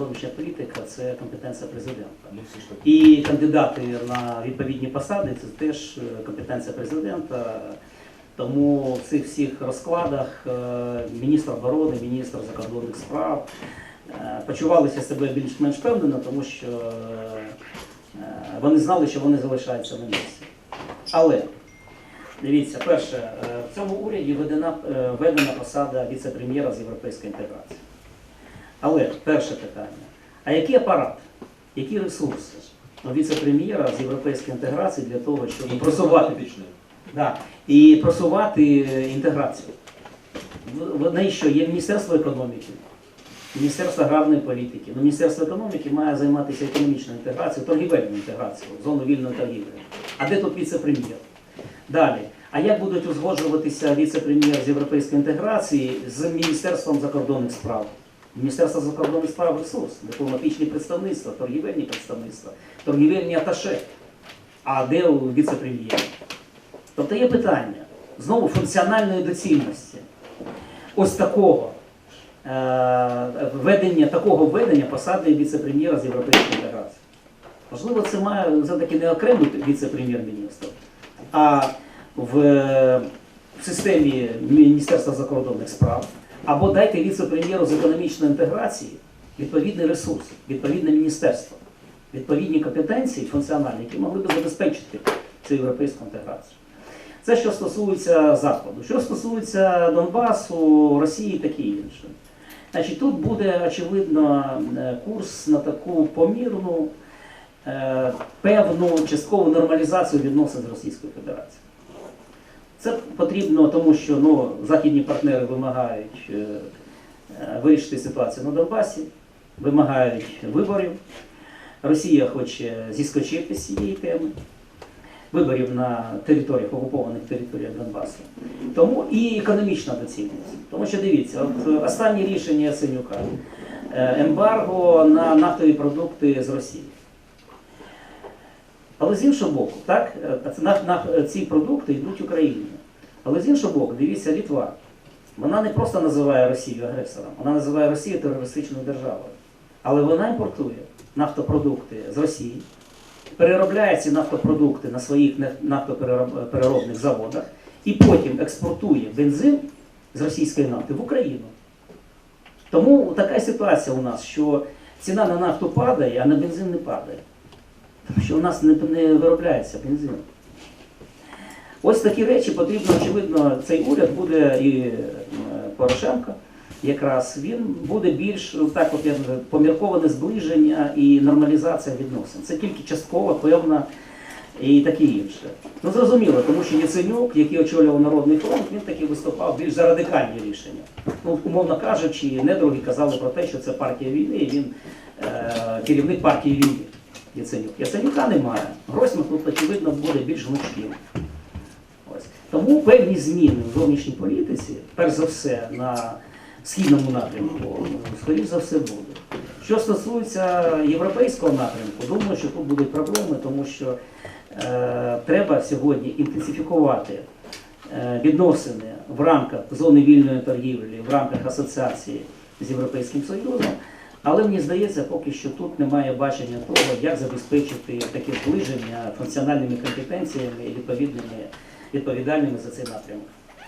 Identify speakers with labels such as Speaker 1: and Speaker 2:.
Speaker 1: зовнішня політика це компетенція президента.
Speaker 2: Ну.
Speaker 1: І кандидати на відповідні посади це теж е, компетенція президента. Тому в цих всіх розкладах е, міністр оборони, міністр закордонних справ е, почувалися себе більш-менш впевнено, тому що вони знали, що вони залишаються на місці. Але дивіться, перше, в цьому уряді введена посада віце-прем'єра з європейської інтеграції. Але перше питання: а який апарат, які ресурси у віце-прем'єра з європейської інтеграції для того, щоб просувати, да, і просувати е, інтеграцію? В- В неї що є Міністерство економіки, Міністерство аграрної політики. Ну, Міністерство економіки має займатися економічною інтеграцією, торгівельною інтеграцією, зону вільної торгівлі. А де тут віце-прем'єр? Далі. А як будуть узгоджуватися віце-прем'єр з європейської інтеграції з Міністерством закордонних справ? Міністерство закордонних справ ресурс, дипломатичні представництва, торгівельні представництва, торгівельні аташе. А де у віце-прем'єра? Тобто є питання знову функціональної доцільності. Ось такого е, введення, такого введення посади віце-прем'єра з європейської інтеграції. Можливо, це має все-таки не окремий віце-прем'єр-міністр, а в, в системі Міністерства закордонних справ, або дайте віце-прем'єру з економічної інтеграції відповідний ресурс, відповідне міністерство, відповідні компетенції функціональні, які могли б забезпечити цю європейську інтеграцію. Це що стосується Заходу. Що стосується Донбасу, Росії і таке інше. Значить, тут буде очевидно е, курс на таку помірну, е, певну часткову нормалізацію відносин з Російською Федерацією. Це потрібно, тому що ну, західні партнери вимагають е, вирішити ситуацію на Донбасі, вимагають виборів. Росія хоче зіскочити з цієї теми, виборів на територіях, окупованих територіях Донбасу. Тому і економічна доцільність. Тому що дивіться, от е, останнє рішення Яценюка е, ембарго на нафтові продукти з Росії. Але з іншого боку, так, е, на, на, ці продукти йдуть Україні. Але з іншого боку, дивіться, Літва. Вона не просто називає Росію агресором, вона називає Росію терористичною державою. Але вона імпортує нафтопродукти з Росії, переробляє ці нафтопродукти на своїх нафтопереробних заводах і потім експортує бензин з російської нафти в Україну. Тому така ситуація у нас, що ціна на нафту падає, а на бензин не падає. Що у нас не, не виробляється бензин. Ось такі речі потрібно, очевидно, цей уряд буде і е, Порошенко, якраз він буде більш ну, так, от, помірковане зближення і нормалізація відносин. Це тільки частково, певна і таке інше. Ну зрозуміло, тому що Яценюк, який очолював Народний фронт, він таки виступав більш за радикальні рішення. Ну, умовно кажучи, недруги казали про те, що це партія війни, і він е, керівник партії війни. Яценюк. Яценюка немає. Гройсман тут, очевидно, буде більш гнучким. Тому певні зміни в зовнішній політиці, перш за все, на східному напрямку, скоріш за все, будуть. Що стосується європейського напрямку, думаю, що тут будуть проблеми, тому що е, треба сьогодні інтенсифікувати е, відносини в рамках зони вільної торгівлі, в рамках асоціації з Європейським Союзом. Але мені здається, поки що тут немає бачення того, як забезпечити таке зближення функціональними компетенціями і відповідними відповідальними за цей напрямок.